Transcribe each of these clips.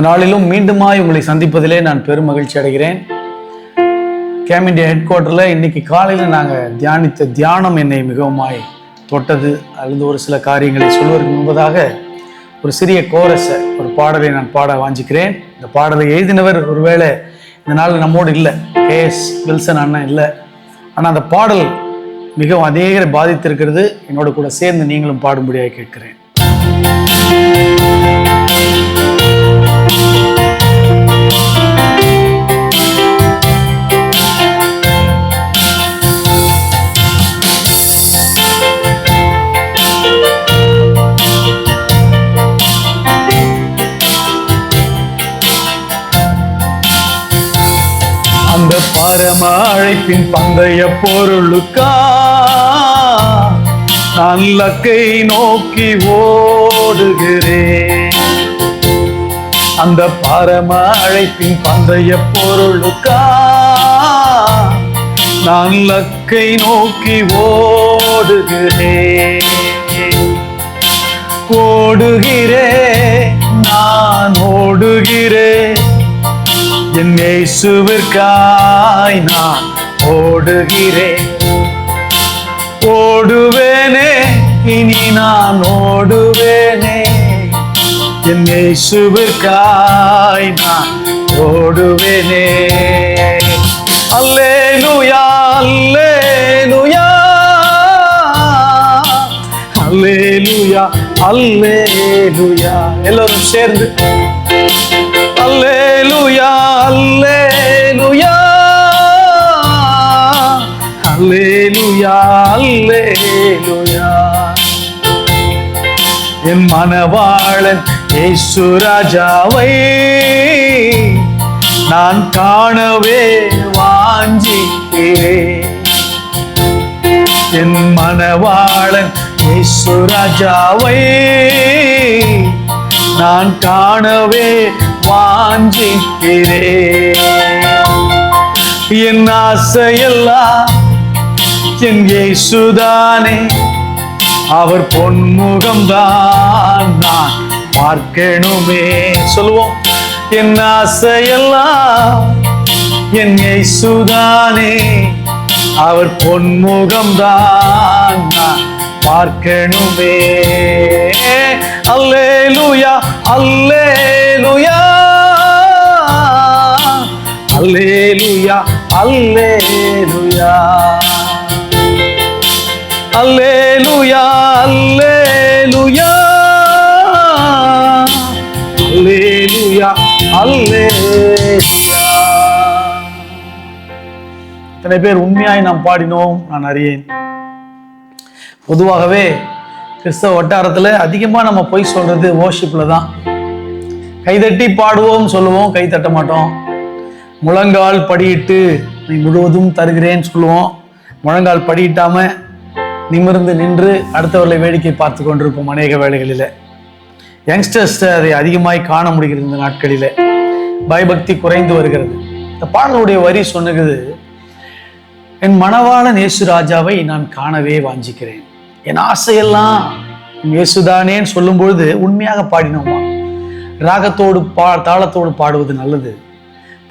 இந்த நாளிலும் மீண்டுமாய் உங்களை சந்திப்பதிலே நான் பெரும் மகிழ்ச்சி அடைகிறேன். கேம் இண்டியா ஹெட் குவார்ட்டரில் இன்னைக்கு காலையில் நாங்கள் தியானித்த தியானம் என்னை மிகவுமாய் தொட்டது. அல்லது ஒரு சில காரியங்களை சொல்வதற்கு முன்பதாக ஒரு சிறிய கோரஸை ஒரு பாடலை நான் பாட வாஞ்சிக்கிறேன். இந்த பாடலை எழுதினவர் ஒருவேளை இந்த நாள் நம்மோடு இல்லை. கே எஸ் வில்சன் அண்ணன் இல்லை. ஆனால் அந்த பாடல் மிகவும் அதிக பாதித்திருக்கிறது. என்னோட கூட சேர்ந்து நீங்களும் பாடும்படியாக கேட்கிறேன். நம் அழைப்பின் பந்தய பொருளுக்கா? நான் லக்கை நோக்கி ஓடுகிறேன். அந்த பரம அழைப்பின் பந்தய பொருளுக்கா? நான் லக்கை நோக்கி ஓடுகிறேன். ஓடுகிறேன் நான் ஓடுகிறேன். என் இயேசுவிற்காய் நான் ஓடுகிறேன் ஓடுவேனே இனி நான் ஓடுவேனே என் இயேசுவிற்காய் நான் ஓடுவேனே அல்லேலூயா அல்லேலூயா அல்லேலூயா அல்லேலூயா எல்லோரும் சேர்ந்து அல்லேலூயா அல்லேலூயா அல்லேலூயா. என் மனவாளன் இயேசு ராஜாவை நான் காணவே வாஞ்சிக்கிறேன். என் மனவாளன் இயேசு ராஜாவை நான் காணவே வாஞ்சிக்கிறேன். என் ஆசையெல்லாம் என் இயேசுதானே. அவர் பொன்முகம்தான் நான் பார்க்கணுமே. சொல்லுவோம் என் ஆசையெல்லாம் என் இயேசுதானே. அவர் பொன்முகம்தான் நான் பார்க்கணுமே. அல்லே லூயா அல்லே லூயா அல்லே லூயா அல்லே லூயா அல்லேலுயா அல்லேலுயா அல்லேலுயா அல்லேலுயா இத்தனை பேர் உண்மையாய் நாம் பாடினோம் நான் அறியேன். பொதுவாகவே கிறிஸ்தவ வட்டாரத்தில் அதிகமாக நம்ம போய் சொல்றது ஓஷிப்பில் தான். கைதட்டி பாடுவோம் சொல்லுவோம் கை தட்ட மாட்டோம். முழங்கால் படியிட்டு நீ முழுவதும் தருகிறேன்னு சொல்லுவோம். முழங்கால் படியிட்டாமல் நிமிர்ந்து நின்று அடுத்தவர்களை வேடிக்கை பார்த்து கொண்டிருப்போம் அநேக வேலைகளில் யங்ஸ்டர்ஸ் அதை அதிகமாய் காண முடிகிறது இந்த நாட்களில். பயபக்தி குறைந்து வருகிறது. இந்த பாடலுடைய வரி சொன்னுகிறது என் மணவாளன் இயேசு ராஜாவை நான் காணவே வாஞ்சிக்கிறேன். என் ஆசையெல்லாம் இயேசுதானேன்னு சொல்லும் பொழுது உண்மையாக பாடினோமா? ராகத்தோடு பா தாளத்தோடு பாடுவது நல்லது.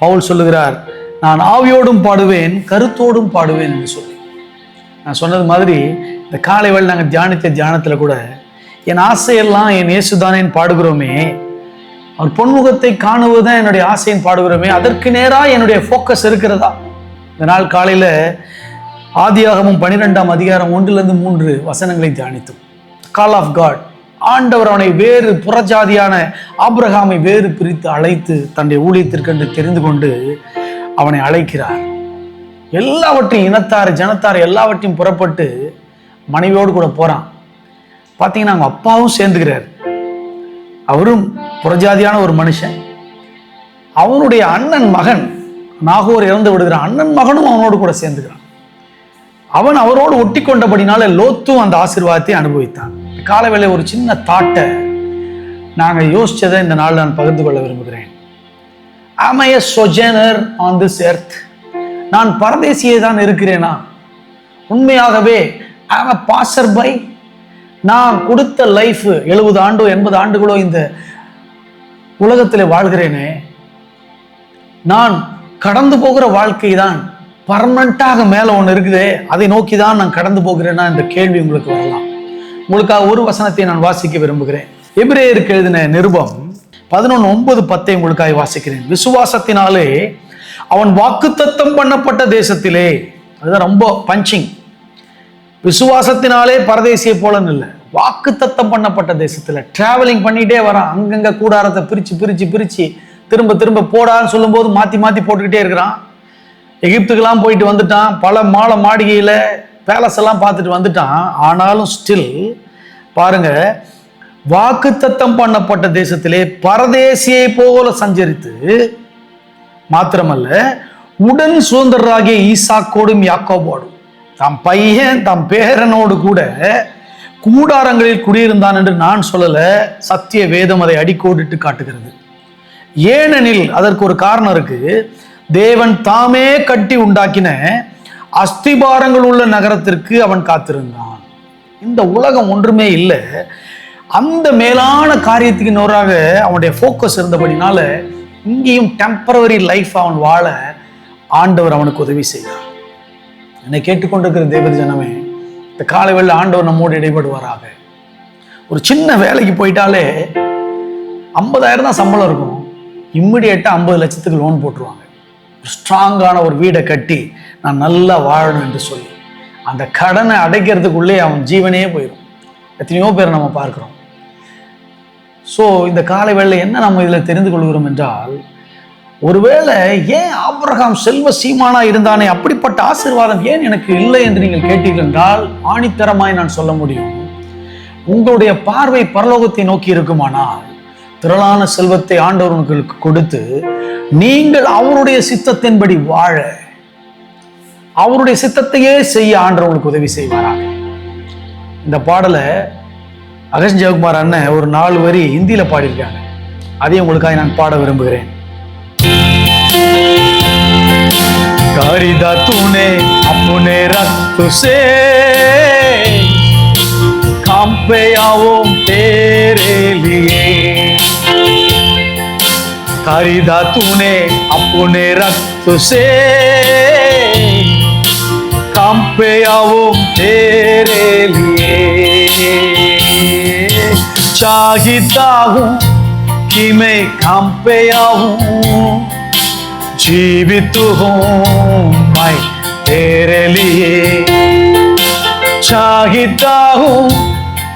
பவுல் சொல்லுகிறார் நான் ஆவியோடும் பாடுவேன் கருத்தோடும் பாடுவேன் என்று சொல்லி நான் சொன்னது மாதிரி இந்த காலை வேலை நாங்கள் தியானித்த தியானத்தில் கூட என் ஆசையெல்லாம் என் இயேசுதானேன்னு பாடுகிறோமே. அவர் பொன்முகத்தை காணுவது தான் என்னுடைய ஆசையின் பாடுகிறோமே. அதற்கு நேராக என்னுடைய ஃபோக்கஸ் இருக்கிறதா? இந்த நாள் காலையில் ஆதியாகமும் பனிரெண்டாம் அதிகாரம் ஒன்றிலிருந்து மூன்று வசனங்களை தியானித்தோம். கால் ஆஃப் காட் ஆண்டவர் அவனை வேறு புறஜாதியான ஆப்ரஹாமை வேறு பிரித்து அழைத்து தன்னுடைய ஊழியத்திற்கென்று தெரிந்து கொண்டு அவனை அழைக்கிறார். எல்லாவற்றையும் இனத்தார் ஜனத்தார் எல்லாவற்றையும் புறப்பட்டு மனைவியோடு கூட போகிறான் பார்த்தீங்கன்னா அவங்க அப்பாவும் சேர்ந்துக்கிறார். அவரும் புறஜாதியான ஒரு மனுஷன். அவனுடைய அண்ணன் மகன் நாகூர் இறந்து விடுகிறான் அண்ணன் மகனும் அவனோடு கூட சேர்ந்துக்கிறான். அவன் அவரோடு ஒட்டி கொண்டபடினால லோத்தும் அந்த ஆசிர்வாதத்தை அனுபவித்தான். காலவேளை ஒரு சின்ன தாட்டை நாங்கள் யோசிச்சதை இந்த நாள் நான் பகிர்ந்து கொள்ள விரும்புகிறேன். am sojourner on this earth நான் பரதேசியே தான் இருக்கிறேனா? உண்மையாகவே பாசர் பை நான் கொடுத்த லைஃப் எழுபது ஆண்டோ எண்பது ஆண்டுகளோ இந்த உலகத்தில் வாழ்கிறேனே. நான் கடந்து போகிற வாழ்க்கை தான் பர்மனண்ட்டாக மேலே ஒன்று இருக்குதே. அதை நோக்கி தான் நான் கடந்து போகிறேனா என்ற கேள்வி உங்களுக்கு வரலாம். உங்களுக்காக ஒரு வசனத்தை நான் வாசிக்க விரும்புகிறேன். எபிரேயருக்கு எழுதின நிருபம் பதினொன்று ஒன்பது பத்தை உங்களுக்காக வாசிக்கிறேன். விசுவாசத்தினாலே அவன் வாக்குத்தத்தம் பண்ணப்பட்ட தேசத்திலே அதுதான் ரொம்ப பஞ்சிங் விசுவாசத்தினாலே பரதேசியை போலன்னு இல்லை வாக்குத்தத்தம் பண்ணப்பட்ட தேசத்துல டிராவலிங் பண்ணிட்டே வரான். அங்கங்க கூடாரத்தை பிரிச்சு பிரிச்சு பிரிச்சு திரும்ப திரும்ப போடான்னு சொல்லும்போது மாத்தி மாத்தி போட்டுக்கிட்டே இருக்கிறான். எகிப்துக்கெல்லாம் போயிட்டு வந்துட்டான். பல மாலை மாளிகையில பேலஸ் எல்லாம் பார்த்துட்டு வந்துட்டான். ஆனாலும் ஸ்டில் பாருங்க வாக்குத்தத்தம் பண்ணப்பட்ட தேசத்திலே பரதேசியை போல சஞ்சரித்து மாத்திரமல்ல உடன் சுதந்திரராகிய ஈசாக்கோடும் யாக்கோபோடும். தம் பையன் தம் பேரனோடு கூட கூடாரங்களில் குடியிருந்தான் என்று நான் சொல்லல சத்திய வேதம் அதை அடிக்கோடிட்டு காட்டுகிறது. ஏனெனில் அதற்கு ஒரு காரணம் இருக்கு. தேவன் தாமே கட்டி உண்டாக்கின அஸ்திபாரங்கள் உள்ள நகரத்திற்கு அவன் காத்திருந்தான். இந்த உலகம் ஒன்றுமே இல்லை. அந்த மேலான காரியத்துக்கு நோராக அவனுடைய ஃபோக்கஸ் இருந்தபடினால இங்கேயும் டெம்பரவரி லைஃப் அவன் வாழ ஆண்டவர் அவனுக்கு உதவி செய்தார் என்னை கேட்டுக்கொண்டிருக்கிற தேவத ஜனமே இந்த காலை வேளை ஆண்டவர் நம்மோடு இடைபடுவாராக. ஒரு சின்ன வேலைக்கு போயிட்டாலே ஐம்பதாயிரம் தான் சம்பளம் இருக்கும். இம்மிடியேட்டாக ஐம்பது லட்சத்துக்கு லோன் போட்டுருவாங்க. ஒரு ஸ்ட்ராங்கான ஒரு வீடை கட்டி நான் நல்லா வாழணும் என்று சொல்லி. அந்த கடனை அடைக்கிறதுக்குள்ளே அவன் ஜீவனே போயிடும் எத்தனையோ பேரை நம்ம பார்க்குறோம். ஸோ இந்த காலை வேளை என்ன நம்ம இதில் தெரிந்து கொள்கிறோம் என்றால் ஒருவேளை ஏன் ஆபிரகாம் செல்வ சீமானா இருந்தானே? அப்படிப்பட்ட ஆசீர்வாதம் ஏன் எனக்கு இல்லை என்று நீங்கள் கேட்டீர்கள் என்றால் ஆணித்தரமாய் நான் சொல்ல முடியும். உங்களுடைய பார்வை பரலோகத்தை நோக்கி இருக்குமானால் திரளான செல்வத்தை ஆண்டவர் உங்களுக்கு கொடுத்து நீங்கள் அவருடைய சித்தத்தின்படி வாழ அவருடைய சித்தத்தையே செய்ய ஆண்டவர் உங்களுக்கு உதவி செய்வாராக. இந்த பாடலை அகஷ் ஜெயக்குமார் அண்ணன் ஒரு நாலு வரி ஹிந்தியில பாடியிருக்காங்க அதையும் உங்களுக்காக நான் பாட விரும்புகிறேன் खरीदा तूने अपने रक्त से काम पे आओ तेरे लिए खरीदा तूने अपने रक्त से काम पे आओ तेरे लिए ഷാഹിദാകും കിമേ കമ്പയാവും ജീവിത്തു മൈ തേരെ ലിയേ ഷാഹിദാകും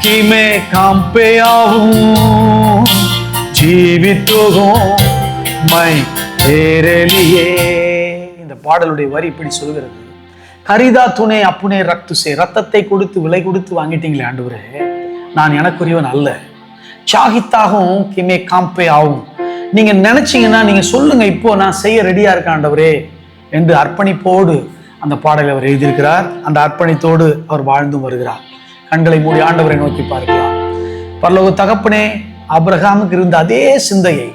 കിമേ കമ്പയാവും ജീവിത്തു മൈ തേരെ ലിയേ இந்த பாடலுடைய வரி இப்படி சொல்கிறது. கரிதா துணை அப்புனே ரத்து ரத்துசே ரத்தத்தை கொடுத்து விலை கொடுத்து வாங்கிட்டீங்களே ஆண்டு நான் எனக்குரியவன் அல்ல. சாகித்தாகவும் கிமே காம்பே ஆகும் நீங்க நினைச்சீங்கன்னா நீங்க சொல்லுங்க இப்போ நான் செய்ய ரெடியா இருக்காண்டவரே என்று அர்ப்பணிப்போடு அந்த பாடலை அவர் எழுதியிருக்கிறார். அந்த அர்ப்பணித்தோடு அவர் வாழ்ந்தும் வருகிறார். கண்களை மூடி ஆண்டவரை நோக்கி பார்க்கலாம். பரலோக தகப்பனே அப்ரஹாமுக்கு இருந்த அதே சிந்தையை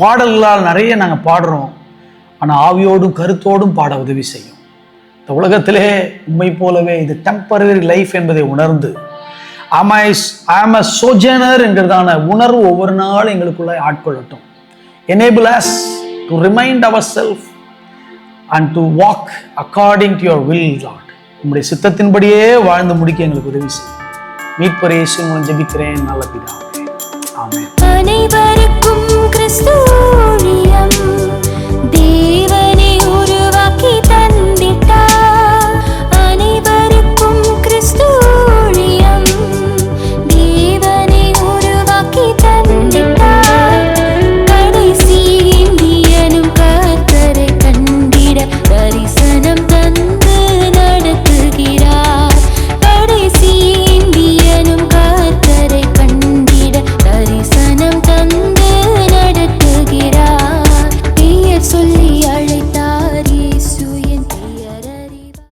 பாடல்களால் நிறைய நாங்கள் பாடுறோம். ஆனால் ஆவியோடும் கருத்தோடும் பாட உதவி செய்யும். இந்த உலகத்திலே உண்மை போலவே இது டெம்பரரி லைஃப் என்பதை உணர்ந்து ஆமை ஆம் அ சோஜனர் என்கிறதான உணர்வு ஒவ்வொரு நாளும் எங்களுக்குள்ள ஆட்கொள்ளட்டும். Enable us to remind our self and to walk according to your will lord உங்களுடைய சித்தத்தின்படியே வாழ்ந்து முடிக்க எங்களுக்கு உதவி செய்யும் மீட்பரேசு மூலம் ஜபிக்கிறேன். நல்ல பிதா.